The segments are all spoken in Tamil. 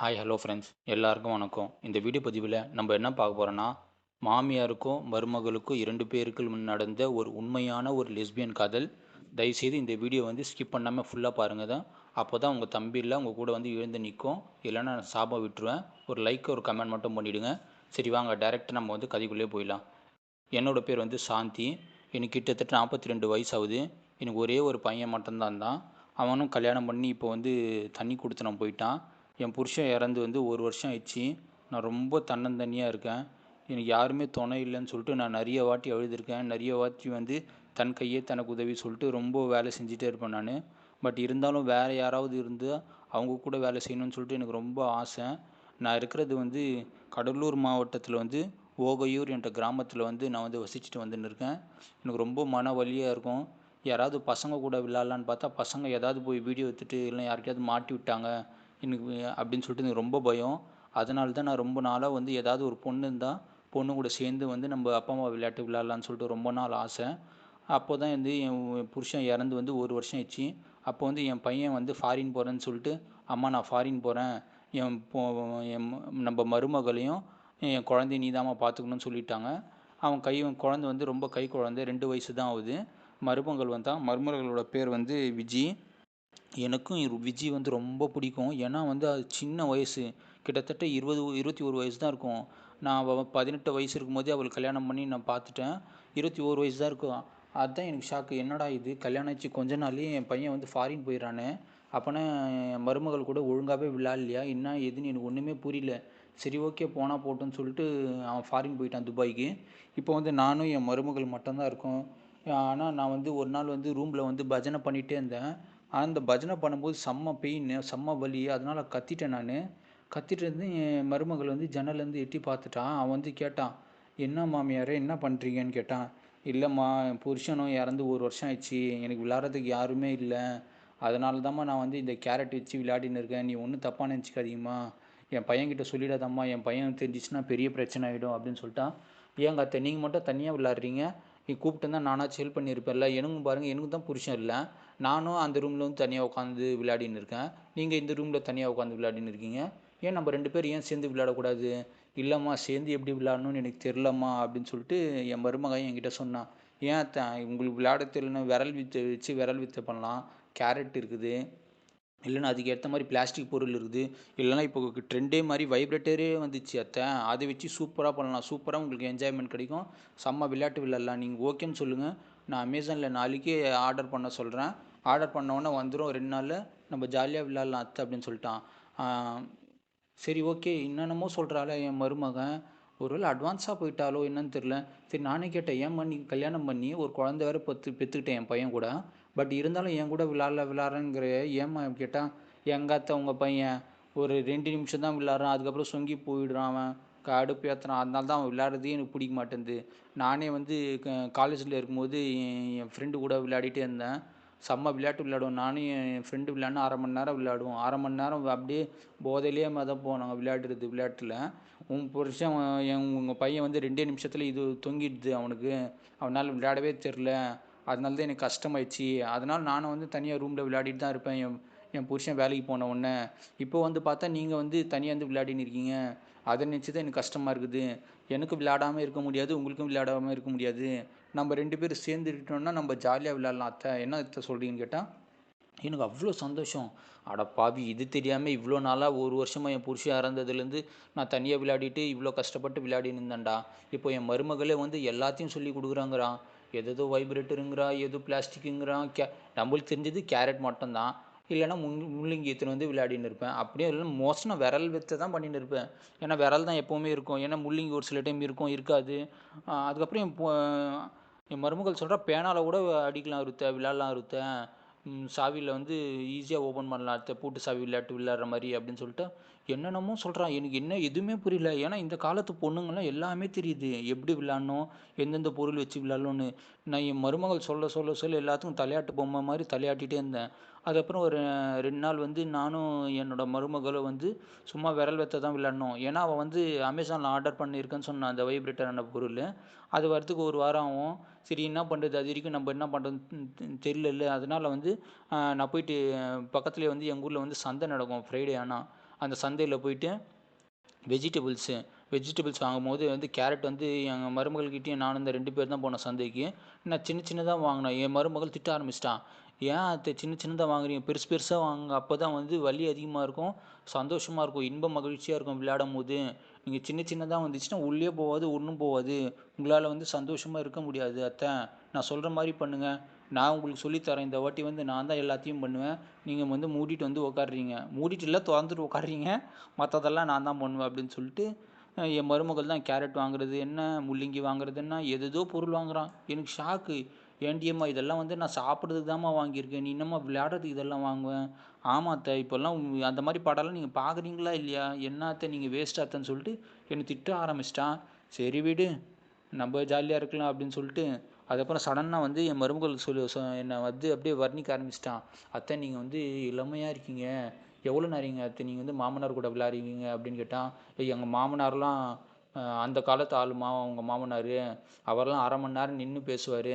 ஹாய் ஹலோ ஃப்ரெண்ட்ஸ் எல்லாருக்கும் வணக்கம். இந்த வீடியோ பதிவில் நம்ம என்ன பார்க்க போகிறோன்னா மாமியாருக்கும் மருமகளுக்கும் இரண்டு பேருக்கு நடந்த ஒரு உண்மையான ஒரு லெஸ்பியன் காதல். தயவுசெய்து இந்த வீடியோ வந்து ஸ்கிப் பண்ணாமல் ஃபுல்லாக பாருங்கள் தான். அப்போ தான் உங்கள் தம்பி இல்லை உங்கள் கூட வந்து எழுந்து நிற்கும் இல்லைன்னா நான் சாபம் விட்டுருவேன். ஒரு லைக் ஒரு கமெண்ட் மட்டும் பண்ணிவிடுங்க சரி வாங்க டேரெக்டாக நம்ம வந்து கதைக்குள்ளே போயிடலாம். என்னோடய பேர் வந்து சாந்தி. எனக்கு கிட்டத்தட்ட நாற்பத்தி ரெண்டு வயசு ஆகுது எனக்கு ஒரே ஒரு பையன் மட்டும்தான் தான். அவனும் கல்யாணம் பண்ணி இப்போ வந்து தண்ணி கொடுத்து நான் போயிட்டான். என் புருஷன் இறந்து வந்து ஒரு வருஷம் ஆயிடுச்சு. நான் ரொம்ப தன்னந்தனியாக இருக்கேன். எனக்கு யாருமே துணை இல்லைன்னு சொல்லிட்டு நான் நிறைய வாட்டி அழுதுருக்கேன் நிறைய வாட்டி வந்து தன் கையே தனக்கு உதவி சொல்லிட்டு ரொம்ப வேலை செஞ்சுட்டே இருப்பேன் நான். பட் இருந்தாலும் வேறு யாராவது இருந்தால் அவங்க கூட வேலை செய்யணும்னு சொல்லிட்டு எனக்கு ரொம்ப ஆசை. நான் இருக்கிறது வந்து கடலூர் மாவட்டத்தில் வந்து ஓகையூர் என்ற கிராமத்தில் வந்து நான் வந்து வசிச்சுட்டு வந்துன்னு இருக்கேன். எனக்கு ரொம்ப மன வலியாக இருக்கும். யாராவது பசங்க கூட விளாட்லான்னு பார்த்தா பசங்க ஏதாவது போய் வீடியோ எடுத்துட்டு இல்லை யாருக்கையாவது மாட்டி விட்டாங்க. எனக்கு அப்படின்னு சொல்லிட்டு எனக்கு ரொம்ப பயம். அதனால தான் நான் ரொம்ப நாளாக வந்து ஏதாவது ஒரு பொண்ணு இருந்தால் பொண்ணு கூட சேர்ந்து வந்து நம்ம அப்பா அம்மா விளையாட்டு விளையாடலான்னு சொல்லிட்டு ரொம்ப நாள் ஆசை. அப்போ தான் வந்து என் புருஷன் இறந்து வந்து ஒரு வருஷம் ஆயிடுச்சு. அப்போ வந்து என் பையன் வந்து ஃபாரின் போகிறேன்னு சொல்லிட்டு அம்மா நான் ஃபாரின் போகிறேன் என் பொ என் நம்ம மருமகளையும் என் குழந்தைய நீதாம்மா பார்த்துக்கணும்னு சொல்லிட்டாங்க. அவன் கை குழந்தை வந்து ரொம்ப கை குழந்தை ரெண்டு வயசு தான் ஆகுது. மருமகள் வந்தான் மருமகளோட பேர் வந்து விஜி. எனக்கும் விஜய் வந்து ரொம்ப பிடிக்கும். ஏன்னா வந்து அது சின்ன வயசு. கிட்டத்தட்ட இருபது இருபத்தி ஒரு வயசு தான் இருக்கும். நான் அவள் பதினெட்டு வயசு இருக்கும்போதே அவளுக்கு கல்யாணம் பண்ணி நான் பார்த்துட்டேன். இருபத்தி ஒரு வயசு தான் இருக்கும். அதுதான் எனக்கு ஷாக்கு என்னடா இது? கல்யாணம் ஆச்சு. கொஞ்ச நாள்லேயே என் பையன் வந்து ஃபாரின் போயிடறானே. அப்போனா என் மருமகள் கூட ஒழுங்காகவே விளையாடலையா என்ன எதுன்னு எனக்கு ஒன்றுமே புரியல. சரி ஓகே போனால் போட்டோன்னு சொல்லிட்டு அவன் ஃபாரின் போயிட்டான் துபாய்க்கு. இப்போ வந்து நானும் என் மருமகள் மட்டும்தான் இருக்கோம். ஆனால் நான் வந்து ஒரு நாள் வந்து ரூமில் வந்து பஜனை பண்ணிகிட்டே இருந்தேன். அந்த பஜனை பண்ணும்போது செம்ம பெயின் செம்ம வலி. அதனால் கத்திட்டேன் நான். கத்திட்டு இருந்து என் மருமகள் வந்து ஜன்னல்லேருந்து எட்டி பார்த்துட்டான். அவன் வந்து கேட்டான் என்ன மாமியாரே என்ன பண்ணுறீங்கன்னு கேட்டான். இல்லைம்மா என் புருஷனும் இறந்து ஒரு வருஷம் ஆயிடுச்சு. எனக்கு விளாட்றதுக்கு யாருமே இல்லை. அதனால தாம்மா நான் வந்து இந்த கேரட் வச்சு விளையாடின்னு இருக்கேன். நீ ஒன்றும் தப்பாக நினச்சிக்காதீங்கம்மா. என் பையன்கிட்ட சொல்லிடாதம்மா. என் பையன் தெரிஞ்சிச்சுன்னா பெரிய பிரச்சனை ஆகிடும் அப்படின்னு சொல்லிட்டான். ஏங்க அத்தை நீங்கள் மட்டும் தனியாக விளாட்றீங்க நீ கூப்பிட்டு தான் நானாச்சும் ஹெல்ப் பண்ணியிருப்பேன்ல. எனக்கும் பாருங்கள் எனக்கு தான் புருஷன் இல்லை. நானும் அந்த ரூமில் வந்து தனியாக உட்காந்து விளையாடின்னு இருக்கேன். நீங்கள் இந்த ரூமில் தனியாக உட்காந்து விளையாடின்னு இருக்கீங்க. ஏன் நம்ம ரெண்டு பேரும் ஏன் சேர்ந்து விளையாடக்கூடாது? இல்லைம்மா சேர்ந்து எப்படி விளையாடணும்னு எனக்கு தெரிலம்மா அப்படின்னு சொல்லிட்டு என் மருமகன் என்கிட்ட சொன்னான். ஏன் த உங்களுக்கு விளையாட தெரியலனா விரல் வித்தை வச்சு விரல் வித்தை பண்ணலாம். கேரட் இருக்குது. இல்லைன்னா அதுக்கு ஏற்ற மாதிரி பிளாஸ்டிக் பொருள் இருக்குது. இல்லைன்னா இப்போ ட்ரெண்டே மாதிரி வைப்ரேட்டரே வந்துச்சு அத்தை. அதை வச்சு சூப்பராக பண்ணலாம். சூப்பராக உங்களுக்கு என்ஜாய்மெண்ட் கிடைக்கும். செம்ம விளையாட்டு விளையாடலாம். நீங்கள் ஓகேன்னு சொல்லுங்கள் நான் அமேசானில் நாளைக்கே ஆர்டர் பண்ண சொல்கிறேன் ஆர்டர் பண்ணோன்னே வந்துடும் ரெண்டு நாளில் நம்ம ஜாலியாக விளாட்லாம் அத்தை அப்படின்னு சொல்லிட்டான். சரி ஓகே என்னென்னமோ சொல்கிறாள் என் மருமகன். ஒருவேளை அட்வான்ஸாக போயிட்டாலோ என்னன்னு தெரில சரி நானே கேட்டேன். ஏன் நீ கல்யாணம் பண்ணி ஒரு குழந்தை வேறு பத்து பெற்றுக்கிட்டேன் என் பையன் கூட. பட் இருந்தாலும் என் கூட விளாட்ல விளாட்றேங்கிற ஏம்மா கேட்டால் எங்கள் அத்தை உங்கள் பையன். ஒரு ரெண்டு நிமிஷம் தான் விளாட்றான் அதுக்கப்புறம் சொங்கி போயிடுறான் அவன். கடுப்பு ஏற்றுறான் அதனால தான் அவன் விளையாடுறதே எனக்கு பிடிக்க மாட்டேங்குது. நானே வந்து காலேஜில் இருக்கும்போது என் ஃப்ரெண்டு கூட விளையாடிட்டே இருந்தேன். செம்ம விளையாட்டு விளையாடுவோம். நானும் என் ஃப்ரெண்டு விளையாடினா அரை மணி நேரம் விளையாடுவோம். அரை மணி நேரம் அப்படியே போதையிலே மிதப்போம் நாங்கள் விளையாடுறது விளையாட்டில். உன் புருஷன் என் உங்கள் பையன் வந்து ரெண்டே நிமிஷத்தில் இது தொங்கிடுது அவனுக்கு. அவனால் விளையாடவே தெரில அதனால தான் எனக்கு கஷ்டமாயிடுச்சு. அதனால் நானும் வந்து தனியாக ரூமில் விளையாடிட்டு தான் இருப்பேன். என் என் புருஷன் வேலைக்கு போன உடனே. இப்போ வந்து பார்த்தா நீங்கள் வந்து தனியாக வந்து விளையாடின்னு இருக்கீங்க. அதை நினச்சி தான் எனக்கு கஷ்டமாக இருக்குது. எனக்கு விளையாடாமல் இருக்க முடியாது. உங்களுக்கும் விளையாடாமல் இருக்க முடியாது. நம்ம ரெண்டு பேரும் சேர்ந்துக்கிட்டோம்னா நம்ம ஜாலியாக விளையாடலாம். அத்தை என்ன அத்தை சொல்கிறீங்கன்னு கேட்டால் எனக்கு அவ்வளோ சந்தோஷம். அட பாவி இது தெரியாமல் இவ்வளோ நாளாக ஒரு வருஷமாக என் புருஷன் இறந்ததுலேருந்து நான் தனியாக விளையாடிட்டு இவ்வளோ கஷ்டப்பட்டு விளையாடின்னு இருந்தேன்டா. இப்போ என் மருமகளே வந்து எல்லாத்தையும் சொல்லி கொடுக்குறாங்கிறான் எதோ வைப்ரேட்டருங்கிறா எதோ பிளாஸ்டிக்குங்கிறான் கே நம்மளுக்கு தெரிஞ்சது கேரட் மட்டும்தான். இல்லைன்னா முள் முள்ளங்கி எடுத்துன்னு வந்து விளையாடின்னு இருப்பேன். அப்படியே இல்லைன்னா மோஸ்ட்னா விரல் வச்சு தான் பண்ணின்னு இருப்பேன். ஏன்னா விரல் தான் எப்போவுமே இருக்கும். ஏன்னா முள்ளங்கி ஒரு சில டைம் இருக்கும் இருக்காது. அதுக்கப்புறம் என் என் மருமகள் சொல்கிறா பேனாவில் கூட அடிக்கலாம் அறுத்த விளையாடலாம் அறுத்த சாவியில் வந்து ஈஸியாக ஓப்பன் பண்ணலாம் அடுத்த பூட்டு சாவி விளையாட்டு விளையாடுற மாதிரி அப்படின்னு சொல்லிட்டு என்னென்னமோ சொல்கிறான் எனக்கு என்ன எதுவுமே புரியல. ஏன்னா இந்த காலத்து பொண்ணுங்கள்லாம் எல்லாமே தெரியுது. எப்படி விளாட்ணும் எந்தெந்த பொருள் வச்சு விளையாடணும்னு. நான் என் மருமகள் சொல்ல சொல்ல சொல்ல எல்லாத்துக்கும் தலையாட்டு பொம்மை மாதிரி தலையாட்டிகிட்டே இருந்தேன். அதுக்கப்புறம் ஒரு ரெண்டு நாள் வந்து நானும் என்னோடய மருமகளும் வந்து சும்மா விரல் வெத்த தான் விளையாடணும். ஏன்னா அவள் வந்து அமேசானில் ஆர்டர் பண்ணியிருக்கேன்னு சொன்னான் அந்த வைப்ரேட்டரான பொருள். அது வரத்துக்கு ஒரு வாரம் ஆகும். சரி என்ன பண்ணுறது அது வரைக்கும் நம்ம என்ன பண்ணுறதுன்னு தெரியல அதனால் வந்து நான் போயிட்டு பக்கத்துலேயே வந்து எங்கள் ஊரில் வந்து சந்தை நடக்கும் ஃப்ரைடே ஆனால் அந்த சந்தையில் போயிட்டு வெஜிடபிள்ஸு வெஜிடபிள்ஸ் வாங்கும்போது வந்து கேரட் வந்து எங்கள் மருமகள்கிட்டையும் நானும் இந்த ரெண்டு பேர் தான் போனோம் சந்தைக்கு. நான் சின்ன சின்னதாக வாங்கினேன் என் மருமகள் திட்ட ஆரம்பிச்சிட்டான் ஏன் அத்தை சின்ன சின்னதாக வாங்குறீங்க? பெருசு பெருசாக வாங்க அப்போ தான் வந்து வலி அதிகமாக இருக்கும். சந்தோஷமாக இருக்கும். இன்ப மகிழ்ச்சியாக இருக்கும் விளையாடும் போது. நீங்கள் சின்ன சின்னதாக வந்துச்சுன்னா உள்ளே போகாது ஒன்றும் போகாது உங்களால் வந்து சந்தோஷமாக இருக்க முடியாது அத்தை. நான் சொல்கிற மாதிரி பண்ணுங்கள் நான் உங்களுக்கு சொல்லித்தரேன் இந்த வாட்டி வந்து நான் தான் எல்லாத்தையும் பண்ணுவேன். நீங்கள் வந்து மூடிட்டு வந்து உட்காடுறீங்க மூடிட்டு இல்லை திறந்துட்டு உட்காடுறீங்க மற்றதெல்லாம் நான் தான் பண்ணுவேன் அப்படின்னு சொல்லிட்டு என் மருமகள் தான் கேரட் வாங்குறது என்ன முள்ளங்கி வாங்குறது என்ன எதோ பொருள் வாங்குறான். எனக்கு ஷாக்கு ஏண்டியம்மா இதெல்லாம் வந்து நான் சாப்பிட்றதுக்கு தாம்மா வாங்கியிருக்கேன். நீ என்னம்மா விளையாடுறதுக்கு இதெல்லாம் வாங்குவேன் ஆமாம் அத்தை இப்போல்லாம் அந்த மாதிரி படம்லாம் நீங்கள் பார்க்குறீங்களா இல்லையா? என்ன அத்தை நீங்கள் வேஸ்ட் அத்தைன்னு சொல்லிட்டு என்னை திட்ட ஆரம்பிச்சிட்டான். சரி விடு நம்ம ஜாலியாக இருக்கலாம் அப்படின்னு சொல்லிட்டு அதுக்கப்புறம் சடனாக வந்து என் மருமகள் சொல்லி சொ என்னை வந்து அப்படியே வர்ணிக்க ஆரம்பிச்சிட்டான். அத்தை நீங்கள் வந்து இளமையாக இருக்கீங்க. எவ்வளோ நேரங்க அத்தை? நீங்கள் வந்து மாமனார் கூட விளையாடுவீங்க அப்படின்னு கேட்டான். எங்கள் மாமனார்லாம் அந்த காலத்து ஆளுமா உங்கள் மாமனார் அவரெல்லாம் அரை மணி நேரம் நின்று பேசுவார்.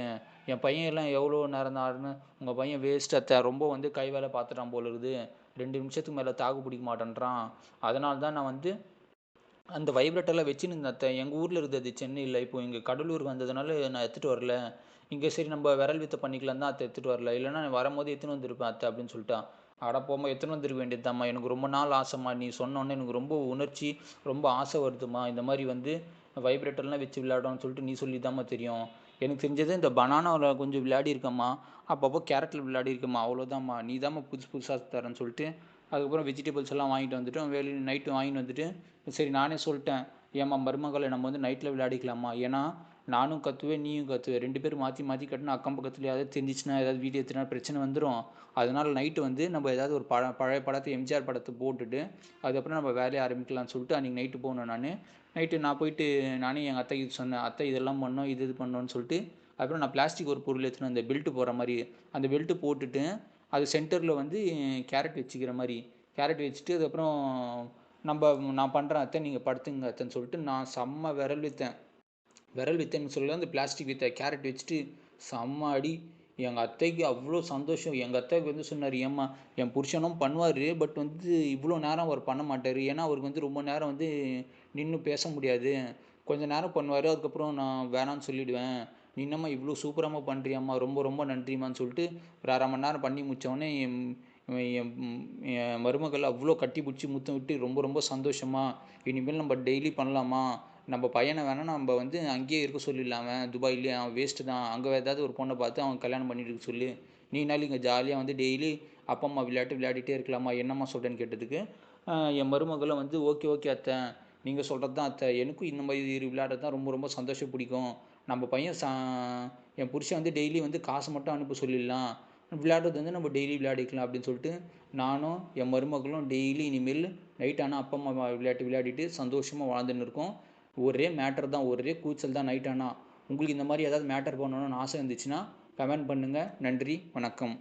என் பையன் எல்லாம் எவ்வளோ நேரம் தான் ஆடுன்னு உங்கள் பையன் வேஸ்ட் அத்தை ரொம்ப வந்து கை வேலை பார்த்துட்டான் போல இருக்குது. ரெண்டு நிமிஷத்துக்கு மேலே தாக்கு பிடிக்க மாட்டேன்றான். அதனால தான் நான் வந்து அந்த வைப்ரேட்டர்லாம் வச்சுன்னு இருந்தேன் அத்தை. எங்கள் ஊரில் இருந்தது சென்னையில். இப்போ இங்கே கடலூர் வந்ததுனால நான் எடுத்துகிட்டு வரல. இங்கே சரி நம்ம விரல் வித்தை பண்ணிக்கலாம் தான் அத்தை எடுத்துகிட்டு வரல. இல்லைன்னா வரும்போது எடுத்துன்னு வந்திருப்பேன் அத்தை அப்படின்னு சொல்லிட்டான். அட போம்மா எடுத்துன்னு வந்துருக்க வேண்டியதுதாம்மா? எனக்கு ரொம்ப நாள் ஆசைம்மா. நீ சொன்னோன்னே எனக்கு ரொம்ப உணர்ச்சி ரொம்ப ஆசை வருதுமா இந்த மாதிரி வந்து வைப்ரேட்டர்லாம் வச்சு விளையாடணும்னு சொல்லிட்டு நீ சொல்லி தாம்மா தெரியும். எனக்கு தெரிஞ்சது இந்த பனானாவில் கொஞ்சம் விளையாடி இருக்கம்மா அப்பப்போ கேரட்டில் விளையாடி இருக்கம்மா அவ்வளோதாம்மா நீ தாம்மா புதுசு புதுசாக தரேன்னு சொல்லிட்டு அதுக்கப்புறம் வெஜிடபிள்ஸ் எல்லாம் வாங்கிட்டு வந்துட்டோம் வெளியில் நைட்டு வாங்கிட்டு வந்துட்டு சரி நானே சொல்லிட்டேன். ஏம்மா மருமகளை நம்ம வந்து நைட்டில் விளையாடிக்கலாமா ஏன்னா நானும் கற்றுவேன் நீயும் கற்றுவேன் ரெண்டு பேரும் மாற்றி மாற்றி கட்டினா அக்கம் பக்கத்தில் ஏதாவது தெரிஞ்சிச்சுன்னா ஏதாவது வீடியோ எடுத்துனா பிரச்சனை வந்துடும் அதனால் நைட்டு வந்து நம்ம ஏதாவது ஒரு பழ பழைய படத்தை எம்ஜிஆர் படத்தை போட்டுட்டு அதுக்கப்புறம் நம்ம வேலையை ஆரம்பிக்கலாம்னு சொல்லிட்டு அன்றைக்கி நைட்டு போனேன் நான். நைட்டு நான் போயிட்டு நானே எங்கள் அத்தைக்கு சொன்னேன் அத்தை இதெல்லாம் பண்ணோம் இது இது பண்ணோன்னு சொல்லிட்டு அப்புறம் நான் பிளாஸ்டிக் ஒரு பொருள் எடுத்துன்னு அந்த பெல்ட்டு போகிற மாதிரி. அந்த பெல்ட்டு போட்டுட்டு அது சென்டரில் வந்து கேரட் வச்சுக்கிற மாதிரி. கேரட் வச்சுட்டு அதுக்கப்புறம் நம்ம நான் பண்ணுறேன் அத்தை நீங்கள் படுத்துங்க அத்தைன்னு சொல்லிட்டு நான் செம்ம விரல் விற்றேன் விரல் வித்தேன்னு சொல்லல அந்த பிளாஸ்டிக் வித்த கேரட் வச்சுட்டு செம்ம அடி. எங்கள் அத்தைக்கு அவ்வளோ சந்தோஷம். எங்கள் அத்தைக்கு வந்து சொன்னார் ஏம்மா என் புருஷனும் பண்ணுவார் பட் வந்து இவ்வளோ நேரம் அவர் பண்ண மாட்டார். ஏன்னா அவருக்கு வந்து ரொம்ப நேரம் வந்து நின்று பேச முடியாது. கொஞ்சம் நேரம் பண்ணுவார் அதுக்கப்புறம் நான் வேணான்னு சொல்லிவிடுவேன் நீ என்னம்மா இவ்வளோ சூப்பராக பண்ணுறியாம்மா ரொம்ப ரொம்ப நன்றிம்மான்னு சொல்லிட்டு ஒரு அரை மணி நேரம் பண்ணி முடித்தவொடனே என் என் என் மருமகள் அவ்வளோ கட்டி பிடிச்சி முத்தம் விட்டு ரொம்ப ரொம்ப சந்தோஷமாக இனிமேல் நம்ம டெய்லி பண்ணலாமா? நம்ம பையனை வேணால் நம்ம வந்து அங்கேயே இருக்க சொல்லிடலாமே. துபாயிலே அவன் வேஸ்ட்டு தான். அங்கே ஏதாவது ஒரு பொண்ணை பார்த்து அவன் கல்யாணம் பண்ணிட்டு இருக்க சொல்லி. நீனாலும் இங்கே ஜாலியாக வந்து டெய்லி அப்பா அம்மா விளையாட்டு விளையாடிட்டே இருக்கலாமா? என்னம்மா சொல்கிறேன்னு கேட்டதுக்கு என் மருமகளும் வந்து ஓகே ஓகே அத்தை. நீங்கள் சொல்கிறது தான் அத்தை. எனக்கும் இந்த மாதிரி விளையாடுறது தான் ரொம்ப ரொம்ப சந்தோஷம் பிடிக்கும். நம்ம பையன் சா என் புருஷன் வந்து டெய்லி வந்து காசு மட்டும் அனுப்ப சொல்லிடலாம். விளையாடுறது வந்து நம்ம டெய்லி விளையாடிக்கலாம் அப்படின்னு சொல்லிட்டு நானும் என் மருமகளும் டெய்லி இனிமேல் நைட் ஆனால் அப்பா அம்மா விளையாட்டு விளையாடிட்டு சந்தோஷமாக வாழ்ந்துன்னு இருக்கோம். ஒரே மேட்டர் தான் ஒரே கூச்சல் தான் நைட் ஆனால் உங்களுக்கு இந்த மாதிரி ஏதாவது மேட்டர் பண்ணணும்னு ஆசை இருந்துச்சுன்னா கமெண்ட் பண்ணுங்கள் நன்றி வணக்கம்.